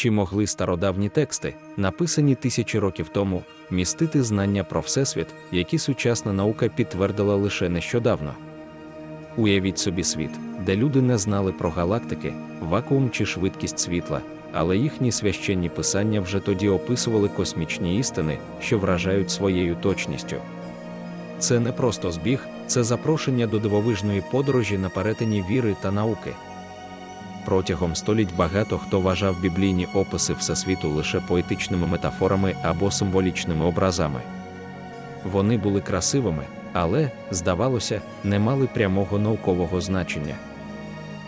Чи могли стародавні тексти, написані тисячі років тому, містити знання про Всесвіт, які сучасна наука підтвердила лише нещодавно? Уявіть собі світ, де люди не знали про галактики, вакуум чи швидкість світла, але їхні священні писання вже тоді описували космічні істини, що вражають своєю точністю. Це не просто збіг, це запрошення до дивовижної подорожі на перетині віри та науки. Протягом століть багато хто вважав біблійні описи Всесвіту лише поетичними метафорами або символічними образами. Вони були красивими, але, здавалося, не мали прямого наукового значення.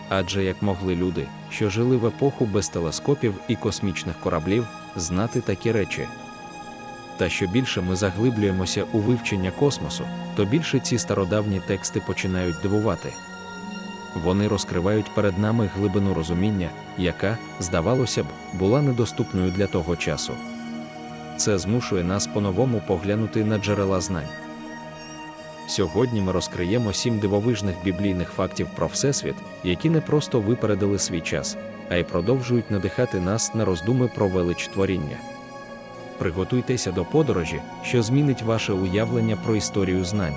Адже як могли люди, що жили в епоху без телескопів і космічних кораблів, знати такі речі. Та що більше ми заглиблюємося у вивчення космосу, то більше ці стародавні тексти починають дивувати. Вони розкривають перед нами глибину розуміння, яка, здавалося б, була недоступною для того часу. Це змушує нас по-новому поглянути на джерела знань. Сьогодні ми розкриємо сім дивовижних біблійних фактів про Всесвіт, які не просто випередили свій час, а й продовжують надихати нас на роздуми про велич творіння. Приготуйтеся до подорожі, що змінить ваше уявлення про історію знань.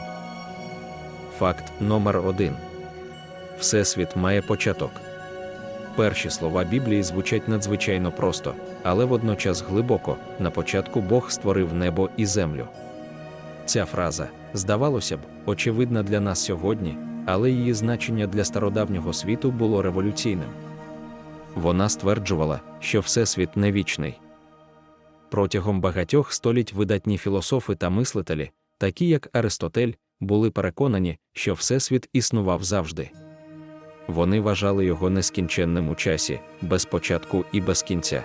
Факт номер 1 Всесвіт має початок. Перші слова Біблії звучать надзвичайно просто, але водночас глибоко на початку Бог створив небо і землю. Ця фраза, здавалося б, очевидна для нас сьогодні, але її значення для стародавнього світу було революційним. Вона стверджувала, що Всесвіт не вічний. Протягом багатьох століть видатні філософи та мислителі, такі як Аристотель, були переконані, що Всесвіт існував завжди. Вони вважали його нескінченним у часі, без початку і без кінця.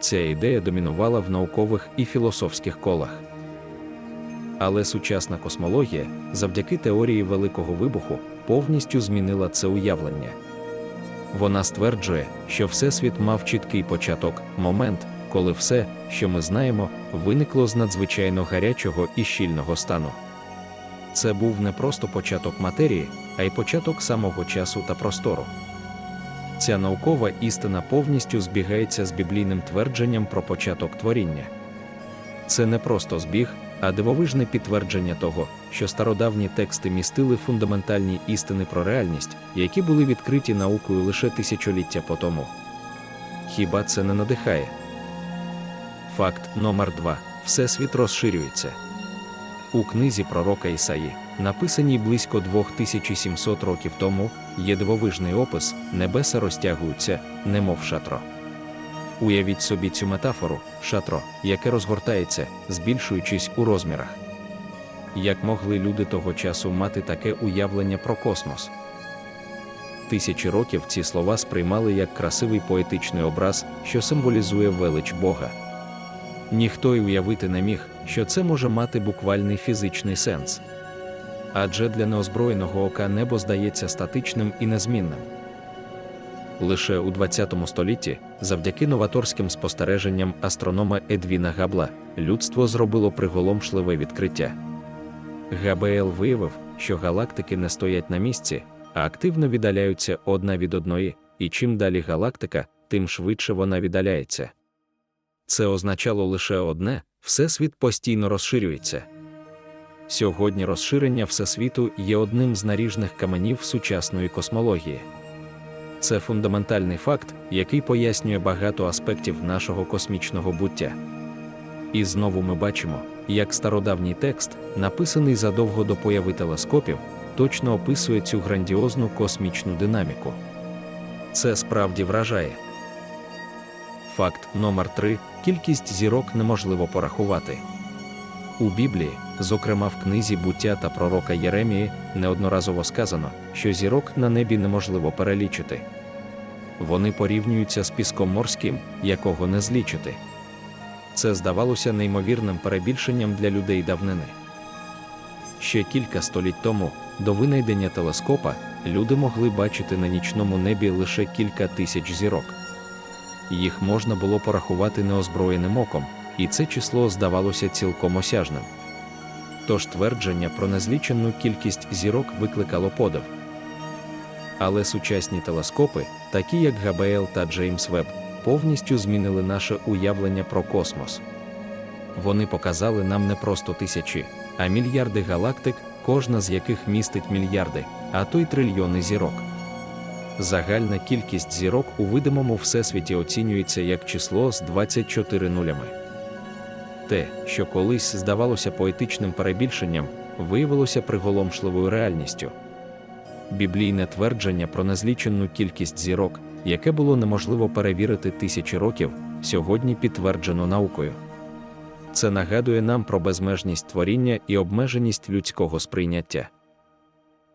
Ця ідея домінувала в наукових і філософських колах. Але сучасна космологія, завдяки теорії Великого вибуху, повністю змінила це уявлення. Вона стверджує, що Всесвіт мав чіткий початок, момент, коли все, що ми знаємо, виникло з надзвичайно гарячого і щільного стану. Це був не просто початок матерії, а й початок самого часу та простору. Ця наукова істина повністю збігається з біблійним твердженням про початок творіння. Це не просто збіг, а дивовижне підтвердження того, що стародавні тексти містили фундаментальні істини про реальність, які були відкриті наукою лише тисячоліття по тому. Хіба це не надихає? Факт номер 2 Всесвіт розширюється. У книзі пророка Ісаї, написаній близько 2700 років тому, є дивовижний опис небеса розтягуються, немов шатро. Уявіть собі цю метафору шатро, яке розгортається, збільшуючись у розмірах. Як могли люди того часу мати таке уявлення про космос? Тисячі років ці слова сприймали як красивий поетичний образ, що символізує велич Бога. Ніхто й уявити не міг, що це може мати буквальний фізичний сенс. Адже для неозброєного ока небо здається статичним і незмінним. Лише у ХХ столітті, завдяки новаторським спостереженням астронома Едвіна Габла, людство зробило приголомшливе відкриття. ГБЛ виявив, що галактики не стоять на місці, а активно віддаляються одна від одної, і чим далі галактика, тим швидше вона віддаляється. Це означало лише одне: Всесвіт постійно розширюється. Сьогодні розширення Всесвіту є одним з наріжних каменів сучасної космології. Це фундаментальний факт, який пояснює багато аспектів нашого космічного буття. І знову ми бачимо, як стародавній текст, написаний задовго до появи телескопів, точно описує цю грандіозну космічну динаміку. Це справді вражає. Факт номер 3 кількість зірок неможливо порахувати. У Біблії, зокрема в книзі буття та пророка Єремії, неодноразово сказано, що зірок на небі неможливо перелічити. Вони порівнюються з піском морським, якого не злічити. Це здавалося неймовірним перебільшенням для людей давнини. Ще кілька століть тому, до винайдення телескопа, люди могли бачити на нічному небі лише кілька тисяч зірок. Їх можна було порахувати неозброєним оком, і це число здавалося цілком осяжним. Тож твердження про незлічену кількість зірок викликало подив. Але сучасні телескопи, такі як ГБЛ та Джеймс Веб, повністю змінили наше уявлення про космос. Вони показали нам не просто тисячі, а мільярди галактик, кожна з яких містить мільярди, а то й трильйони зірок. Загальна кількість зірок у видимому всесвіті оцінюється як число з 24 нулями. Те, що колись здавалося поетичним перебільшенням, виявилося приголомшливою реальністю. Біблійне твердження про незліченну кількість зірок, яке було неможливо перевірити тисячі років, сьогодні підтверджено наукою. Це нагадує нам про безмежність творіння і обмеженість людського сприйняття.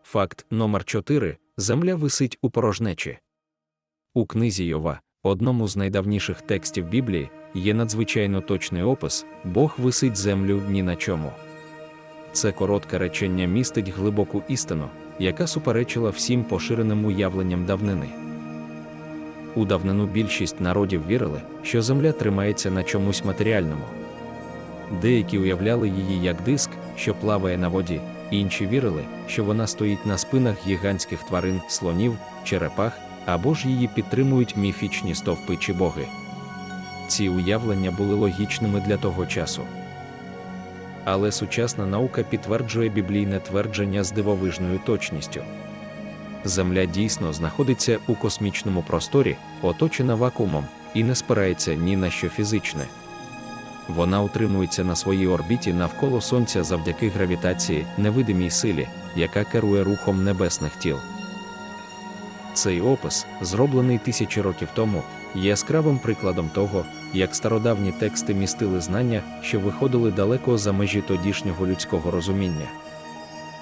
Факт номер 4 Земля висить у порожнечі. У книзі Йова, одному з найдавніших текстів Біблії, є надзвичайно точний опис Бог висить землю ні на чому. Це коротке речення містить глибоку істину, яка суперечила всім поширеним уявленням давнини. У давнину більшість народів вірили, що земля тримається на чомусь матеріальному. Деякі уявляли її як диск, що плаває на воді, інші вірили, що вона стоїть на спинах гігантських тварин, слонів, черепах або ж її підтримують міфічні стовпи чи боги. Ці уявлення були логічними для того часу. Але сучасна наука підтверджує біблійне твердження з дивовижною точністю. Земля дійсно знаходиться у космічному просторі, оточена вакуумом, і не спирається ні на що фізичне. Вона утримується на своїй орбіті навколо Сонця завдяки гравітації, невидимій силі, яка керує рухом небесних тіл. Цей опис, зроблений тисячі років тому, є яскравим прикладом того, як стародавні тексти містили знання, що виходили далеко за межі тодішнього людського розуміння.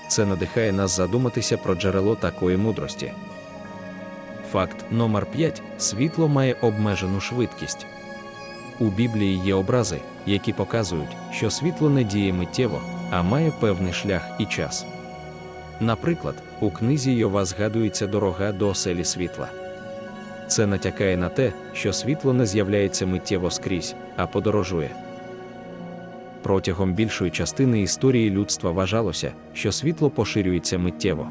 Це надихає нас задуматися про джерело такої мудрості. Факт номер 5 світло має обмежену швидкість. У Біблії є образи, які показують, що світло не діє миттєво, а має певний шлях і час. Наприклад, у книзі Йова згадується дорога до оселі світла. Це натякає на те, що світло не з'являється миттєво скрізь, а подорожує. Протягом більшої частини історії людства вважалося, що світло поширюється миттєво.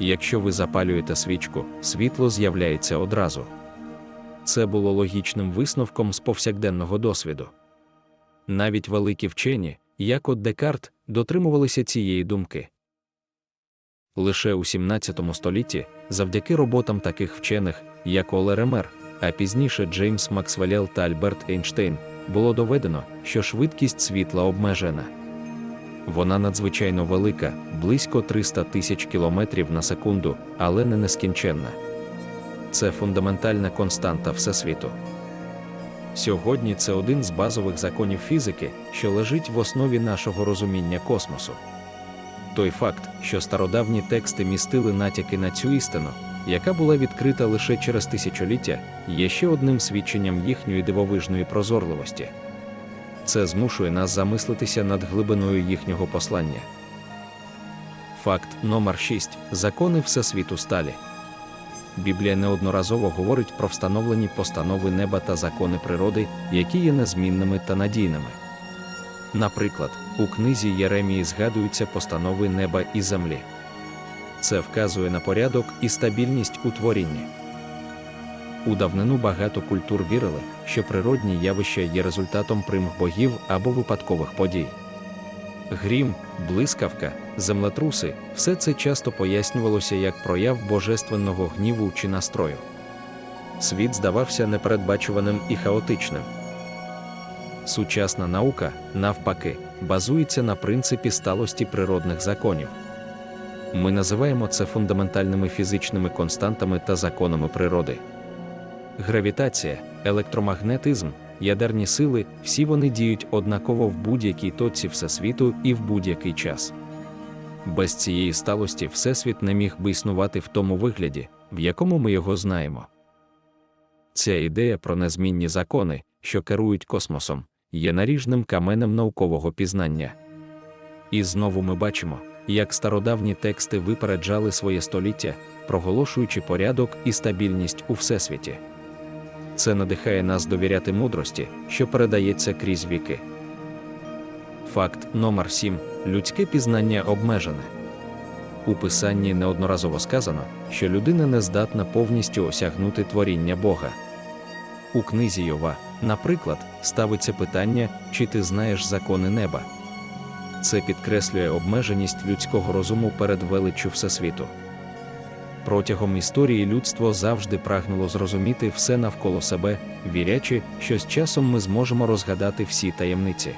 Якщо ви запалюєте свічку, світло з'являється одразу. Це було логічним висновком з повсякденного досвіду. Навіть великі вчені, як от Декарт, дотримувалися цієї думки. Лише у 17 столітті, завдяки роботам таких вчених, як Оле Ремер, а пізніше Джеймс Максвелл та Альберт Ейнштейн, було доведено, що швидкість світла обмежена. Вона надзвичайно велика, близько 300 тисяч кілометрів на секунду, але не нескінченна. Це фундаментальна константа Всесвіту. Сьогодні це один з базових законів фізики, що лежить в основі нашого розуміння космосу. Той факт, що стародавні тексти містили натяки на цю істину, яка була відкрита лише через тисячоліття, є ще одним свідченням їхньої дивовижної прозорливості. Це змушує нас замислитися над глибиною їхнього послання. Факт номер 6 закони Всесвіту сталі. Біблія неодноразово говорить про встановлені постанови неба та закони природи, які є незмінними та надійними. Наприклад, у книзі Єремії згадуються постанови неба і землі. Це вказує на порядок і стабільність у творінні. У давнину багато культур вірили, що природні явища є результатом примх богів або випадкових подій. Грім, блискавка, землетруси все це часто пояснювалося як прояв божественного гніву чи настрою. Світ здавався непередбачуваним і хаотичним. Сучасна наука, навпаки, базується на принципі сталості природних законів. Ми називаємо це фундаментальними фізичними константами та законами природи. Гравітація, електромагнетизм, ядерні сили всі вони діють однаково в будь-якій точці Всесвіту і в будь-який час. Без цієї сталості Всесвіт не міг би існувати в тому вигляді, в якому ми його знаємо. Ця ідея про незмінні закони, що керують космосом, є наріжним каменем наукового пізнання. І знову ми бачимо, як стародавні тексти випереджали своє століття, проголошуючи порядок і стабільність у всесвіті. Це надихає нас довіряти мудрості, що передається крізь віки. Факт номер 7 людське пізнання обмежене. У писанні неодноразово сказано, що людина не здатна повністю осягнути творіння Бога. У книзі Йова, наприклад, ставиться питання, чи ти знаєш закони неба. Це підкреслює обмеженість людського розуму перед величчю Всесвіту. Протягом історії людство завжди прагнуло зрозуміти все навколо себе, вірячи, що з часом ми зможемо розгадати всі таємниці.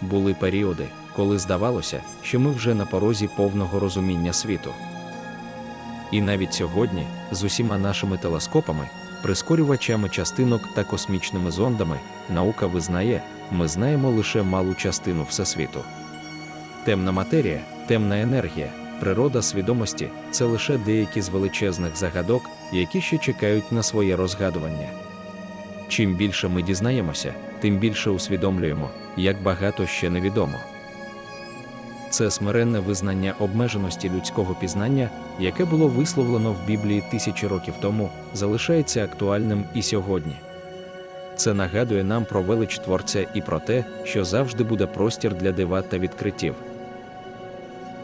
Були періоди, коли здавалося, що ми вже на порозі повного розуміння світу. І навіть сьогодні, з усіма нашими телескопами, прискорювачами частинок та космічними зондами, наука визнає, ми знаємо лише малу частину Всесвіту. Темна матерія, темна енергія, природа свідомості це лише деякі з величезних загадок, які ще чекають на своє розгадування. Чим більше ми дізнаємося, тим більше усвідомлюємо, як багато ще невідомо. Це смиренне визнання обмеженості людського пізнання, яке було висловлено в Біблії тисячі років тому, залишається актуальним і сьогодні. Це нагадує нам про велич Творця і про те, що завжди буде простір для дива та відкриттів.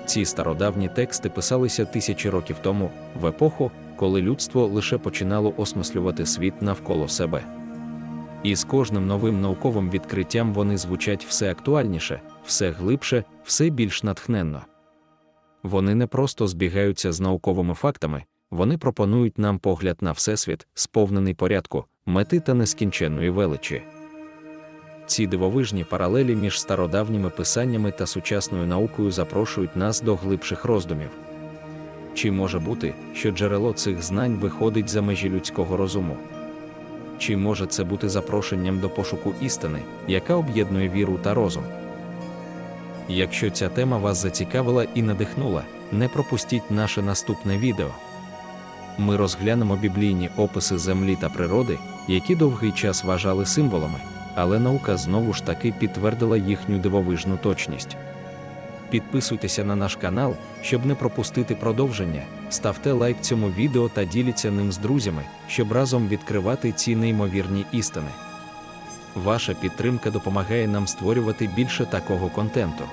Ці стародавні тексти писалися тисячі років тому, в епоху, коли людство лише починало осмислювати світ навколо себе. І з кожним новим науковим відкриттям вони звучать все актуальніше, все глибше, все більш натхненно. Вони не просто збігаються з науковими фактами, вони пропонують нам погляд на Всесвіт, сповнений порядку, мети та нескінченної величі. Ці дивовижні паралелі між стародавніми писаннями та сучасною наукою запрошують нас до глибших роздумів. Чи може бути, що джерело цих знань виходить за межі людського розуму? Чи може це бути запрошенням до пошуку істини, яка об'єднує віру та розум? Якщо ця тема вас зацікавила і надихнула, не пропустіть наше наступне відео. Ми розглянемо біблійні описи землі та природи, які довгий час вважали символами, але наука знову ж таки підтвердила їхню дивовижну точність. Підписуйтеся на наш канал, щоб не пропустити продовження, ставте лайк цьому відео та діліться ним з друзями, щоб разом відкривати ці неймовірні істини. Ваша підтримка допомагає нам створювати більше такого контенту.